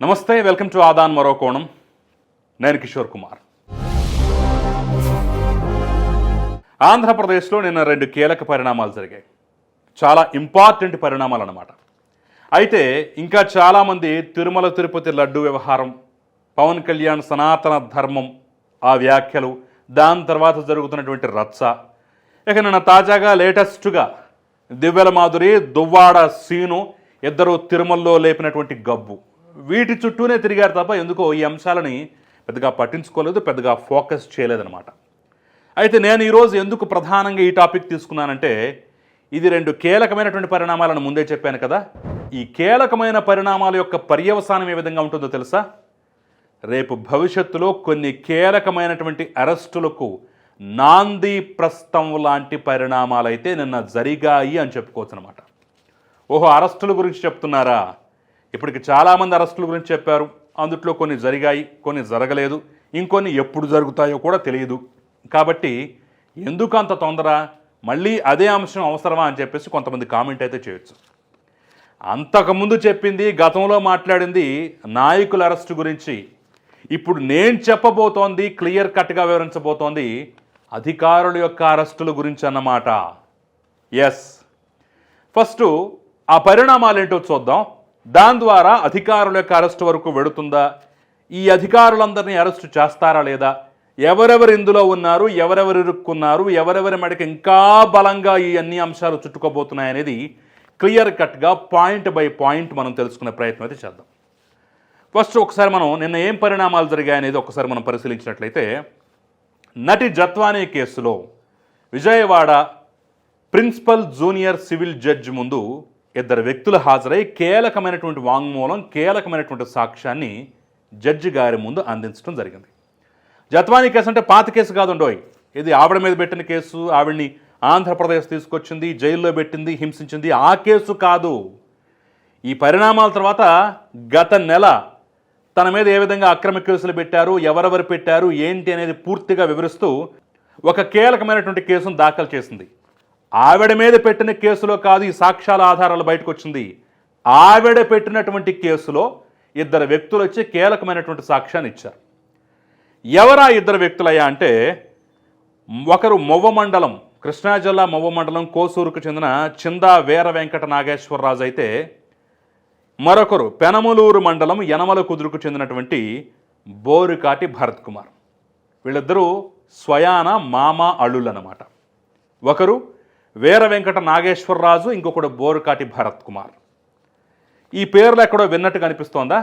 నమస్తే welcome to Aadan మరో కోణం. నేను కిషోర్ కుమార్. ఆంధ్రప్రదేశ్లో నిన్న రెండు కీలక పరిణామాలు జరిగాయి. చాలా ఇంపార్టెంట్ పరిణామాలు అన్నమాట అయితే ఇంకా చాలామంది తిరుమల తిరుపతి లడ్డు వ్యవహారం పవన్ కళ్యాణ్ సనాతన ధర్మం ఆ వ్యాఖ్యలు దాని తర్వాత జరుగుతున్నటువంటి రచ్చ ఇక నిన్న తాజాగా లేటెస్ట్గా దివ్యల మాధురి దువ్వాడ సీను ఇద్దరు తిరుమలలో లేపినటువంటి గబ్బు. వీటి చుట్టూనే తిరిగారు తప్ప ఎందుకో ఈ అంశాలని పెద్దగా పట్టించుకోలేదు పెద్దగా ఫోకస్ చేయలేదన్నమాట. అయితే నేను ఈరోజు ఎందుకు ప్రధానంగా ఈ టాపిక్ తీసుకున్నానంటే ఇది రెండు కీలకమైనటువంటి పరిణామాలను ముందే చెప్పాను కదా. ఈ కీలకమైన పరిణామాల యొక్క పర్యవసానం ఏ విధంగా ఉంటుందో తెలుసా? రేపు భవిష్యత్తులో కొన్ని కీలకమైనటువంటి అరెస్టులకు నాంది ప్రస్తం లాంటి పరిణామాలైతే నిన్న జరిగాయి అని చెప్పుకోవచ్చు అనమాట ఓహో అరెస్టుల గురించి చెప్తున్నారా? ఇప్పటికి చాలామంది అరెస్టుల గురించి చెప్పారు. అందుట్లో కొన్ని జరిగాయి కొన్ని జరగలేదు. ఇంకొన్ని ఎప్పుడు జరుగుతాయో కూడా తెలియదు. కాబట్టి ఎందుకు అంత తొందర? మళ్ళీ అదే అంశం అవసరమా అని చెప్పేసి కొంతమంది కామెంట్ అయితే చేయొచ్చు. అంతకుముందు చెప్పింది గతంలో మాట్లాడింది నాయకుల అరెస్టు గురించి. ఇప్పుడు నేను చెప్పబోతోంది క్లియర్ కట్గా వివరించబోతోంది అధికారుల యొక్క అరెస్టుల గురించి అన్నమాట. ఎస్ ఫస్ట్ ఆ పరిణామాలు ఏంటో చూద్దాం. దాని ద్వారా అధికారుల యొక్క అరెస్ట్ వరకు వెడుతుందా ఈ అధికారులందరినీ అరెస్టు చేస్తారా లేదా? ఎవరెవరు ఇందులో ఉన్నారు? ఎవరెవరు ఇరుక్కున్నారు? ఎవరెవరి మెడకి ఇంకా బలంగా ఈ అన్ని అంశాలు చుట్టుకోబోతున్నాయనేది క్లియర్ కట్గా పాయింట్ బై పాయింట్ మనం తెలుసుకునే ప్రయత్నం అయితే చేద్దాం. ఫస్ట్ ఒకసారి మనం నిన్న ఏం పరిణామాలు జరిగాయనేది ఒకసారి మనం పరిశీలించినట్లయితే నటి జత్వానీ కేసులో Vijayawada principal junior civil judge ముందు ఇద్దరు వ్యక్తులు హాజరై కీలకమైనటువంటి వాంగ్మూలం కీలకమైనటువంటి సాక్ష్యాన్ని జడ్జి గారి ముందు అందించడం జరిగింది. జత్వానీ కేసు అంటే పాత కేసు కాదుండోయ్. ఇది ఆవిడ మీద పెట్టిన కేసు ఆవిడ్ని ఆంధ్రప్రదేశ్ తీసుకొచ్చింది జైల్లో పెట్టింది హింసించింది. ఆ కేసు కాదు. ఈ పరిణామాల తర్వాత గత నెల తన మీద ఏ విధంగా అక్రమ కేసులు పెట్టారు ఎవరెవరు పెట్టారు ఏంటి అనేది పూర్తిగా వివరిస్తూ ఒక కీలకమైనటువంటి కేసును దాఖలు చేసింది. ఆవిడ మీద పెట్టిన కేసులో కాదు ఈ సాక్ష్యాల ఆధారాలు బయటకు వచ్చింది ఆవిడ పెట్టినటువంటి కేసులో ఇద్దరు వ్యక్తులు వచ్చి కీలకమైనటువంటి సాక్ష్యాన్ని ఇచ్చారు. ఎవరా ఇద్దరు వ్యక్తులయ్యా అంటే ఒకరు మొవ్వ మండలం కృష్ణా జిల్లా మొవ్వ మండలం కోసూరుకు చెందిన చిందా వీర వెంకట నాగేశ్వరరాజు అయితే మరొకరు పెనమలూరు మండలం యనమల కుదురుకు చెందినటువంటి బోరుకాటి భరత్ కుమార్. వీళ్ళిద్దరూ స్వయాన మామ అల్లుళ్ళు అన్నమాట ఒకరు వీర వెంకట నాగేశ్వరరాజు ఇంకొకడు బోరుకాటి భరత్ కుమార్. ఈ పేర్లు ఎక్కడో విన్నట్టు కనిపిస్తోందా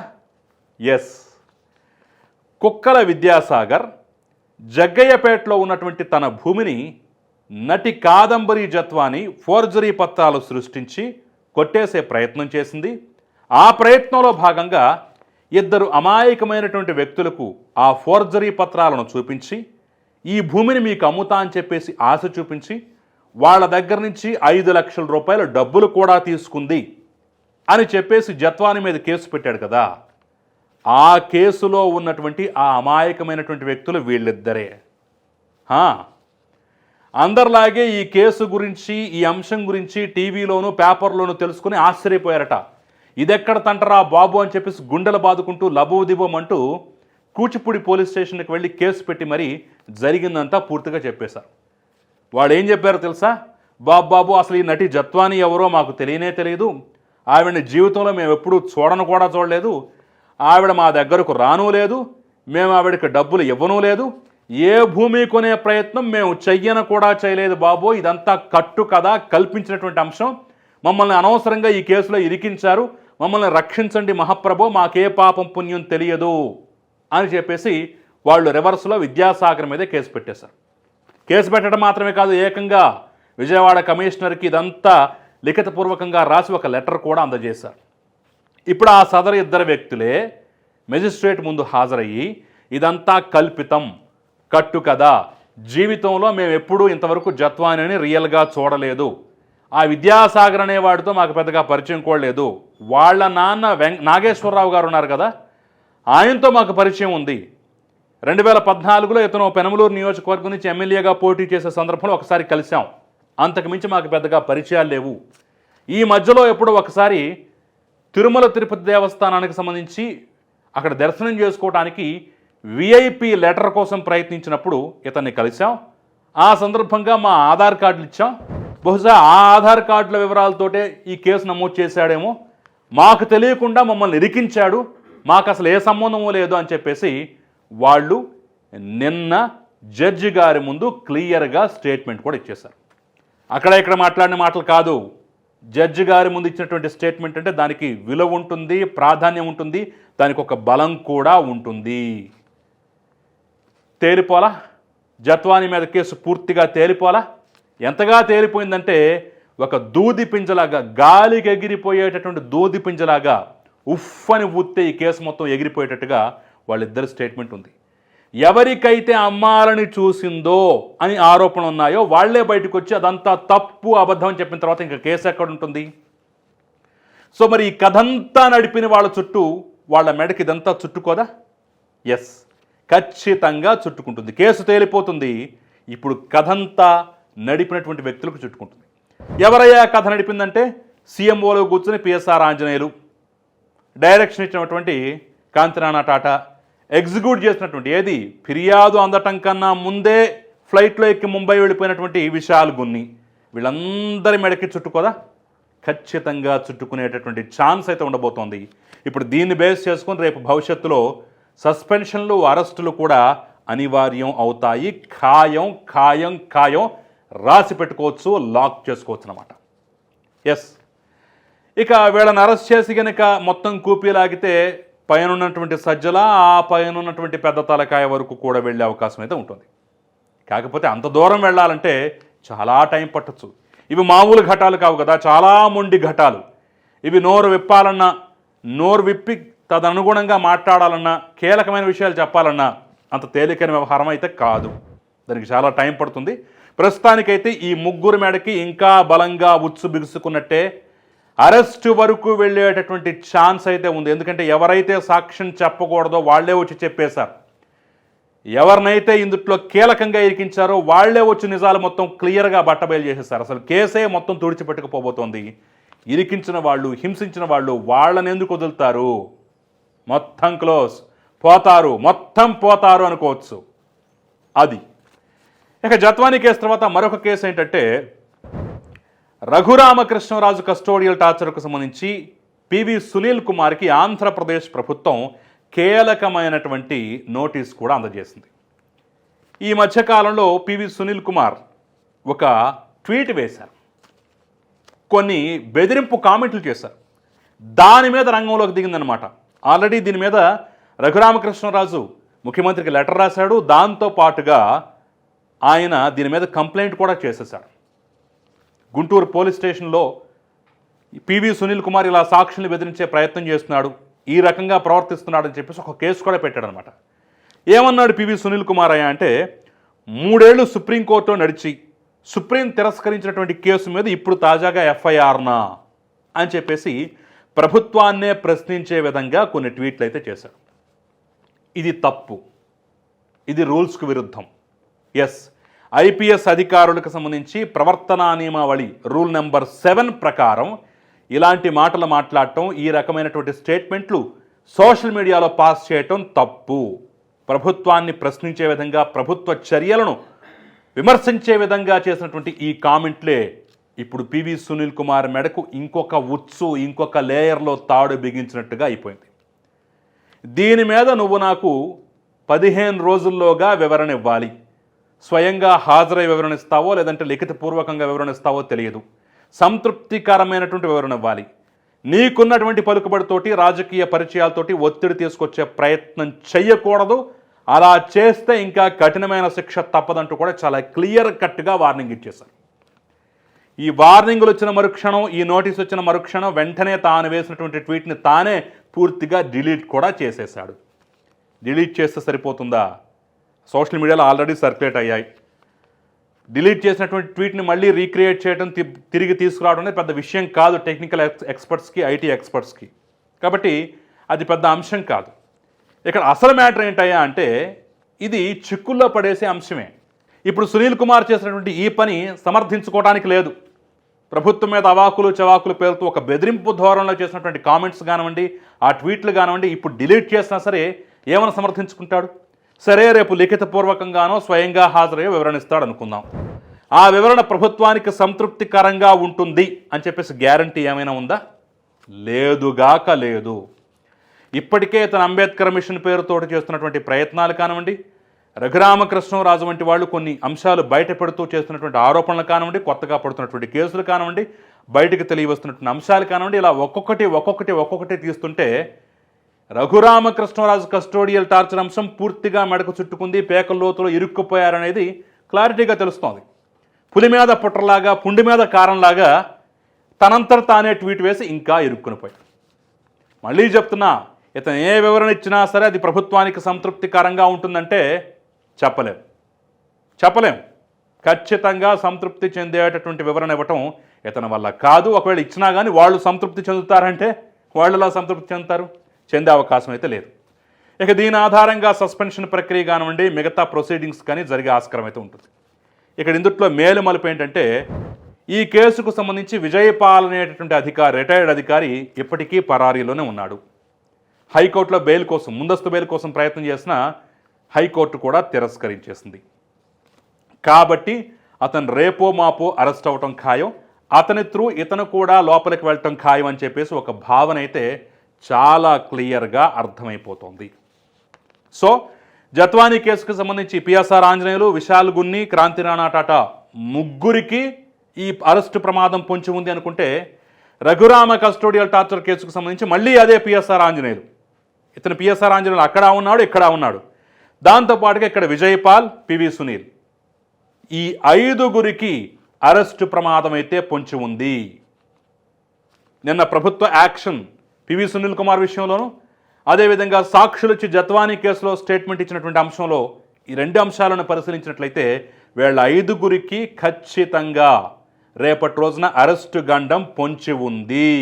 ఎస్ కుక్కల విద్యాసాగర్ జగ్గయ్యపేటలో ఉన్నటువంటి తన భూమిని నటి కాదంబరి జత్వాని ఫోర్జరీ పత్రాలు సృష్టించి కొట్టేసే ప్రయత్నం చేసింది. ఆ ప్రయత్నంలో భాగంగా ఇద్దరు అమాయకమైనటువంటి వ్యక్తులకు ఆ ఫోర్జరీ పత్రాలను చూపించి ఈ భూమిని మీకు అమ్ముతా అని చెప్పేసి ఆశ చూపించి వాళ్ళ దగ్గర నుంచి ఐదు లక్షల రూపాయల డబ్బులు కూడా తీసుకుంది అని చెప్పేసి జత్వాని మీద కేసు పెట్టాడు కదా. ఆ కేసులో ఉన్నటువంటి ఆ అమాయకమైనటువంటి వ్యక్తులు వీళ్ళిద్దరే. అందరిలాగే ఈ కేసు గురించి ఈ అంశం గురించి టీవీలోను పేపర్లోను తెలుసుకుని ఆశ్చర్యపోయారట. ఇదెక్కడ తంటరా బాబు అని చెప్పేసి గుండెలు బాదుకుంటూ లబోదిబోం అంటూ కూచిపూడి పోలీస్ స్టేషన్కి వెళ్ళి కేసు పెట్టి మరీ జరిగిందంతా పూర్తిగా చెప్పేశారు. వాడు ఏం చెప్పారో తెలుసా? బాబు బాబు అసలు ఈ నటి జత్వాని ఎవరో మాకు తెలియనే తెలియదు. ఆవిడని జీవితంలో మేము ఎప్పుడూ చూడను కూడా చూడలేదు. ఆవిడ మా దగ్గరకు రాను లేదు. మేము ఆవిడకి డబ్బులు ఇవ్వను లేదు. ఏ భూమి కొనే ప్రయత్నం మేము చెయ్యను కూడా చేయలేదు బాబు. ఇదంతా కట్టు కదా కల్పించినటువంటి అంశం. మమ్మల్ని అనవసరంగా ఈ కేసులో ఇరికించారు. మమ్మల్ని రక్షించండి మహాప్రభో మాకే పాపం పుణ్యం తెలియదు అని చెప్పేసి వాళ్ళు రివర్స్లో విద్యాసాగర్ మీదే కేసు పెట్టేశారు. కేసు పెట్టడం మాత్రమే కాదు ఏకంగా విజయవాడ కమిషనర్కి ఇదంతా లిఖితపూర్వకంగా రాసి ఒక లెటర్ కూడా అందజేశారు. ఇప్పుడు ఆ సదరు ఇద్దరు వ్యక్తులే మెజిస్ట్రేట్ ముందు హాజరయ్యి ఇదంతా కల్పితం కట్టు కదా జీవితంలో మేము ఎప్పుడూ ఇంతవరకు జత్వానిని రియల్గా చూడలేదు. ఆ విద్యాసాగర్ అనేవాడితో మాకు పెద్దగా పరిచయం కూడా లేదు. వాళ్ళ నాన్న వెం నాగేశ్వరరావు గారు ఉన్నారు కదా ఆయనతో మాకు పరిచయం ఉంది. రెండు వేల పద్నాలుగులో ఇతను పెనమలూరు నియోజకవర్గం నుంచి ఎమ్మెల్యేగా పోటీ చేసే సందర్భంలో ఒకసారి కలిశాం. అంతకుమించి మాకు పెద్దగా పరిచయాలు లేవు. ఈ మధ్యలో ఎప్పుడో ఒకసారి తిరుమల తిరుపతి దేవస్థానానికి సంబంధించి అక్కడ దర్శనం చేసుకోవడానికి విఐపి లెటర్ కోసం ప్రయత్నించినప్పుడు ఇతన్ని కలిశాం. ఆ సందర్భంగా మా ఆధార్ కార్డులు ఇచ్చాం. బహుశా ఆ ఆధార్ కార్డుల వివరాలతోటే ఈ కేసు నమోదు చేశాడేమో. మాకు తెలియకుండా మమ్మల్ని ఇరికించాడు. మాకు అసలు ఏ సంబంధము లేదు అని చెప్పేసి వాళ్ళు నిన్న జడ్జి గారి ముందు క్లియర్గా స్టేట్మెంట్ కూడా ఇచ్చేశారు. అక్కడ ఇక్కడ మాట్లాడిన మాటలు కాదు. జడ్జి గారి ముందు ఇచ్చినటువంటి స్టేట్మెంట్ అంటే దానికి విలువ ఉంటుంది ప్రాధాన్యం ఉంటుంది దానికి ఒక బలం కూడా ఉంటుంది. తేలిపోలా జత్వాని మీద కేసు పూర్తిగా తేలిపోలా ఎంతగా తేలిపోయిందంటే ఒక దూది పింజలాగా గాలికి ఎగిరిపోయేటటువంటి దూది పింజలాగా ఉఫ్ అని ఊత్తే ఈ కేసు మొత్తం ఎగిరిపోయేటట్టుగా వాళ్ళిద్దరి స్టేట్మెంట్ ఉంది. ఎవరికైతే అమ్మాలని చూసిందో అని ఆరోపణ ఉన్నాయో వాళ్ళే బయటకు వచ్చి అదంతా తప్పు అబద్ధం అని చెప్పిన తర్వాత ఇంకా కేసు ఎక్కడ ఉంటుంది? సో మరి ఈ కథంతా నడిపిన వాళ్ళ చుట్టూ వాళ్ళ మెడకి ఇదంతా చుట్టుకోదా? ఎస్ ఖచ్చితంగా చుట్టుకుంటుంది. కేసు తేలిపోతుంది. ఇప్పుడు కథంతా నడిపినటువంటి వ్యక్తులకు చుట్టుకుంటుంది. ఎవరయ్యా కథ నడిపిందంటే? సీఎంఓలో కూర్చుని పిఎస్ఆర్ ఆంజనేయులు. డైరెక్షన్ ఇచ్చినటువంటి కాంతినానా టాటా. ఎగ్జిక్యూట్ చేసినటువంటి ఏది? ఫిర్యాదు అందటం కన్నా ముందే ఫ్లైట్లో ఎక్కి ముంబై వెళ్ళిపోయినటువంటి విశాల్ గున్ని. వీళ్ళందరి మెడకి చుట్టుకోదా? ఖచ్చితంగా చుట్టుకునేటటువంటి ఛాన్స్ అయితే ఉండబోతోంది. ఇప్పుడు దీన్ని బేస్ చేసుకొని రేపు భవిష్యత్తులో సస్పెన్షన్లు అరెస్టులు కూడా అనివార్యం అవుతాయి. ఖాయం ఖాయం ఖాయం రాసి పెట్టుకోవచ్చు లాక్ చేసుకోవచ్చు అనమాట ఎస్ ఇక వీళ్ళని అరెస్ట్ చేసి కనుక మొత్తం కూపీ లాగితే పైన ఉన్నటువంటి సజ్జల ఆ పైన ఉన్నటువంటి పెద్ద తలకాయ వరకు కూడా వెళ్ళే అవకాశం అయితే ఉంటుంది. కాకపోతే అంత దూరం వెళ్ళాలంటే చాలా టైం పట్టచ్చు. ఇవి మామూలు ఘటాలు కావు కదా చాలా మొండి ఘటాలు. ఇవి నోరు విప్పాలన్నా నోరు విప్పి తదనుగుణంగా మాట్లాడాలన్నా కీలకమైన విషయాలు చెప్పాలన్నా అంత తేలికైన వ్యవహారం అయితే కాదు. దానికి చాలా టైం పడుతుంది. ప్రస్తుతానికైతే ఈ ముగ్గురు మేడకి ఇంకా బలంగా ఉచ్చు బిగుసుకున్నట్టే అరెస్ట్ వరకు వెళ్ళేటటువంటి ఛాన్స్ అయితే ఉంది. ఎందుకంటే ఎవరైతే సాక్ష్యం చెప్పకూడదో వాళ్ళే వచ్చి చెప్పేశారు. ఎవరినైతే ఇందుట్లో కీలకంగా ఇరికించారో వాళ్ళే వచ్చి నిజాలు మొత్తం క్లియర్గా బట్టబయలు చేసేసారు అసలు కేసే మొత్తం తుడిచిపెట్టుకుపోబోతోంది. ఇరికించిన వాళ్ళు హింసించిన వాళ్ళు వాళ్ళని ఎందుకు వదులుతారు? మొత్తం క్లోజ్. పోతారు. మొత్తం పోతారు అనుకోవచ్చు. అది. ఇక జత్వానీ కేసు తర్వాత మరొక కేసు ఏంటంటే రఘురామకృష్ణరాజు కస్టోడియల్ టార్చర్కు సంబంధించి పివి సునీల్ కుమార్కి ఆంధ్రప్రదేశ్ ప్రభుత్వం కీలకమైనటువంటి నోటీస్ కూడా అందజేసింది. ఈ మధ్యకాలంలో పివి సునీల్ కుమార్ ఒక ట్వీట్ వేశారు. కొన్ని బెదిరింపు కామెంట్లు చేశారు. దాని మీద రంగంలోకి దిగిందనమాట ఆల్రెడీ దీని మీద రఘురామకృష్ణరాజు ముఖ్యమంత్రికి లెటర్ రాశాడు. దాంతో పాటుగా ఆయన దీని మీద కంప్లైంట్ కూడా చేసేశాడు. గుంటూరు పోలీస్ స్టేషన్లో పివి సునీల్ కుమార్ ఇలా సాక్షుల్ని బెదిరించే ప్రయత్నం చేస్తున్నాడు ఈ రకంగా ప్రవర్తిస్తున్నాడని చెప్పేసి ఒక కేసు కూడా పెట్టాడనమాట. ఏమన్నాడు పివి సునీల్ కుమార్ అయ్యా అంటే మూడేళ్ళు సుప్రీంకోర్టులో నడిచి సుప్రీం తిరస్కరించినటువంటి కేసు మీద ఇప్పుడు తాజాగా ఎఫ్ఐఆర్నా అని చెప్పేసి ప్రభుత్వాన్నే ప్రశ్నించే విధంగా కొన్ని ట్వీట్లు అయితే చేశాడు. ఇది తప్పు. ఇది రూల్స్కు విరుద్ధం. ఎస్ ఐపీఎస్ అధికారులకు సంబంధించి ప్రవర్తనా నియమావళి రూల్ నెంబర్ సెవెన్ ప్రకారం ఇలాంటి మాటలు మాట్లాడటం ఈ రకమైనటువంటి స్టేట్మెంట్లు సోషల్ మీడియాలో పాస్ చేయటం తప్పు. ప్రభుత్వాన్ని ప్రశ్నించే విధంగా ప్రభుత్వ చర్యలను విమర్శించే విధంగా చేసినటువంటి ఈ కామెంట్లే ఇప్పుడు పివి సునీల్ కుమార్ మెడకు ఇంకొక ఉత్సు ఇంకొక లేయర్లో తాడు బిగించినట్టుగా అయిపోయింది. దీని మీద నువ్వు నాకు పదిహేను రోజుల్లోగా వివరణ ఇవ్వాలి. స్వయంగా హాజరై వివరణ ఇస్తావో లేదంటే లిఖితపూర్వకంగా వివరణ ఇస్తావో తెలియదు. సంతృప్తికరమైనటువంటి వివరణ ఇవ్వాలి. నీకున్నటువంటి పలుకుబడితోటి రాజకీయ పరిచయాలతోటి ఒత్తిడి తీసుకొచ్చే ప్రయత్నం చేయకూడదు అలా చేస్తే ఇంకా కఠినమైన శిక్ష తప్పదంటూ కూడా చాలా క్లియర్ కట్గా వార్నింగ్ ఇచ్చేశారు. ఈ వార్నింగ్లు వచ్చిన మరుక్షణం ఈ నోటీస్ వచ్చిన మరుక్షణం వెంటనే తాను వేసినటువంటి ట్వీట్ని తానే పూర్తిగా డిలీట్ కూడా చేసేశాడు. డిలీట్ చేస్తే సరిపోతుందా? సోషల్ మీడియాలో ఆల్రెడీ సర్క్యులేట్ అయ్యాయి. డిలీట్ చేసినటువంటి ట్వీట్ని మళ్ళీ రీక్రియేట్ చేయడం తి- తిరిగి తీసుకురావడం అనేది పెద్ద విషయం కాదు టెక్నికల్ ఎక్స్ ఎక్స్పర్ట్స్కి ఐటీ ఎక్స్పర్ట్స్కి. కాబట్టి అది పెద్ద అంశం కాదు. ఇక్కడ అసలు మ్యాటర్ ఏంటయ్యా అంటే ఇది చిక్కుల్లో పడేసే అంశమే. ఇప్పుడు సునీల్ కుమార్ చేసినటువంటి ఈ పని సమర్థించుకోవడానికి లేదు. ప్రభుత్వం మీద అవాకులు చవాకులు పేరుతూ ఒక బెదిరింపు ధోరణిలో చేసినటువంటి కామెంట్స్ కానివ్వండి ఆ ట్వీట్లు కానివ్వండి ఇప్పుడు డిలీట్ చేసినా సరే ఏమైనా సమర్థించుకుంటాడు? సరే రేపు లిఖితపూర్వకంగానో స్వయంగా హాజరయ్యే వివరణ ఇస్తాడు అనుకుందాం ఆ వివరణ ప్రభుత్వానికి సంతృప్తికరంగా ఉంటుంది అని చెప్పేసి గ్యారంటీ ఏమైనా ఉందా? లేదుగాక లేదు. ఇప్పటికే తన అంబేద్కర్ మిషన్ పేరుతోటి చేస్తున్నటువంటి ప్రయత్నాలు కానివ్వండి రఘురామకృష్ణరాజు వంటి వాళ్ళు కొన్ని అంశాలు బయట పెడుతూ చేస్తున్నటువంటి ఆరోపణలు కానివ్వండి కొత్తగా పడుతున్నటువంటి కేసులు కానివ్వండి బయటకు తెలియవస్తున్నటువంటి అంశాలు కానివ్వండి ఇలా ఒక్కొక్కటి ఒక్కొక్కటి ఒక్కొక్కటి తీస్తుంటే రఘురామకృష్ణరాజు కస్టోడియల్ టార్చర్ అంశం పూర్తిగా మెడకు చుట్టుకుంది పేకల్లోతులో ఇరుక్కుపోయారనేది క్లారిటీగా తెలుస్తోంది. పులి మీద పుట్రలాగా పుండి మీద కారంలాగా తనంతట తానే ట్వీట్ వేసి ఇంకా ఇరుక్కునిపోయాడు మళ్ళీ చెప్తున్నా ఇతను ఏ వివరణ ఇచ్చినా సరే అది ప్రభుత్వానికి సంతృప్తికరంగా ఉంటుందంటే చెప్పలేం. చెప్పలేం. ఖచ్చితంగా సంతృప్తి చెందేటటువంటి వివరణ ఇవ్వటం ఇతని వల్ల కాదు. ఒకవేళ ఇచ్చినా కానీ వాళ్ళు సంతృప్తి చెందుతారంటే వాళ్ళు ఎలా సంతృప్తి చెందుతారు? చెందే అవకాశం అయితే లేదు. ఇక దీని ఆధారంగా సస్పెన్షన్ ప్రక్రియ కానివ్వండి మిగతా ప్రొసీడింగ్స్ కానీ జరిగే ఆస్కారం అయితే ఉంటుంది. ఇక్కడ ఇందుట్లో మేలు మలుపు ఏంటంటే ఈ కేసుకు సంబంధించి విజయపాల్ అనేటటువంటి అధికారి రిటైర్డ్ అధికారి ఇప్పటికీ పరారీలోనే ఉన్నాడు. హైకోర్టులో బెయిల్ కోసం ముందస్తు బెయిల్ కోసం ప్రయత్నం చేసిన హైకోర్టు కూడా తిరస్కరించేసింది. కాబట్టి అతను రేపో మాపో అరెస్ట్ అవ్వటం ఖాయం అతని త్రూ ఇతను కూడా లోపలికి వెళ్ళటం ఖాయం అని చెప్పేసి ఒక భావన అయితే చాలా క్లియర్గా అర్థమైపోతుంది. సో జత్వానీ కేసుకు సంబంధించి పిఎస్ఆర్ ఆంజనేయులు విశాల్ గున్ని క్రాంతి రాణా టాటా ముగ్గురికి ఈ అరెస్టు ప్రమాదం పొంచి ఉంది అనుకుంటే రఘురామ కస్టోడియల్ టార్చర్ కేసుకు సంబంధించి మళ్ళీ అదే పిఎస్ఆర్ ఆంజనేయులు. ఇతను పిఎస్ఆర్ ఆంజనేయులు అక్కడ ఉన్నాడు ఇక్కడ ఉన్నాడు. దాంతోపాటుగా ఇక్కడ విజయపాల్ పివి సునీల్. ఈ ఐదుగురికి అరెస్టు ప్రమాదం అయితే పొంచి ఉంది. నిన్న ప్రభుత్వ యాక్షన్ పివి సునీల్ కుమార్ విషయంలోనూ అదేవిధంగా సాక్షులొచ్చి జత్వానీ కేసులో స్టేట్మెంట్ ఇచ్చినటువంటి అంశంలో ఈ రెండు అంశాలను పరిశీలించినట్లయితే వీళ్ళ ఐదుగురికి ఖచ్చితంగా రేపటి రోజున అరెస్టు గండం పొంచి ఉంది.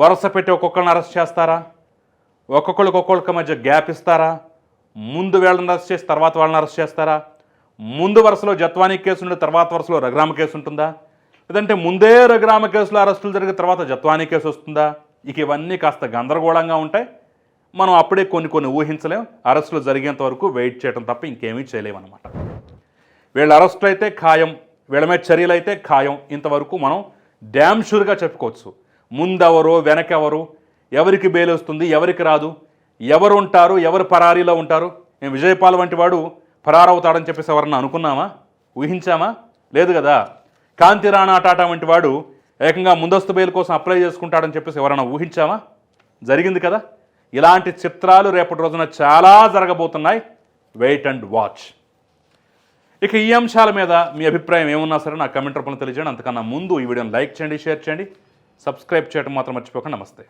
వరుస పెట్టి ఒక్కొక్కరిని అరెస్ట్ చేస్తారా? ఒక్కొక్కరికి ఒక్కొక్కరికి మధ్య గ్యాప్ ఇస్తారా? ముందు వీళ్ళని అరెస్ట్ చేసి తర్వాత వాళ్ళని అరెస్ట్ చేస్తారా? ముందు వరుసలో జత్వానీ కేసు ఉండే తర్వాత వరుసలో రఘురామ కేసు ఉంటుందా? లేదంటే ముందే రఘురామ కేసులో అరెస్టులు జరిగిన తర్వాత జత్వానీ కేసు వస్తుందా? ఇక ఇవన్నీ కాస్త గందరగోళంగా ఉంటాయి. మనం అప్పుడే కొన్ని కొన్ని ఊహించలేం. అరెస్టులు జరిగేంత వరకు వెయిట్ చేయడం తప్ప ఇంకేమీ చేయలేమన్నమాట. వీళ్ళ అరెస్టులు అయితే ఖాయం. వీళ్ళ మీద చర్యలు అయితే ఖాయం. ఇంతవరకు మనం డ్యామ్ షూర్గా చెప్పుకోవచ్చు. ముందెవరో వెనకెవరు ఎవరికి బెయిల్ వస్తుంది ఎవరికి రాదు ఎవరు ఉంటారు ఎవరు పరారీలో ఉంటారు. మేము విజయపాల్ వంటి వాడు పరారవుతాడని చెప్పేసి ఎవరన్నా అనుకున్నామా? ఊహించామా? లేదు కదా. కాంతి రాణా టాటా వంటి వాడు ఏకంగా ముందస్తు బెయిల్ కోసం అప్లై చేసుకుంటాడని చెప్పేసి ఎవరైనా ఊహించామా జరిగింది కదా? ఇలాంటి చిత్రాలు రేపటి రోజున చాలా జరగబోతున్నాయి. వెయిట్ అండ్ వాచ్ ఇక ఈ అంశాల మీద మీ అభిప్రాయం ఏమున్నా సరే నా కమెంట్ రూపంలో తెలియజేయండి. అంతకన్నా ముందు ఈ వీడియోని లైక్ చేయండి షేర్ చేయండి. సబ్స్క్రైబ్ చేయడం మాత్రం మర్చిపోకండి. నమస్తే.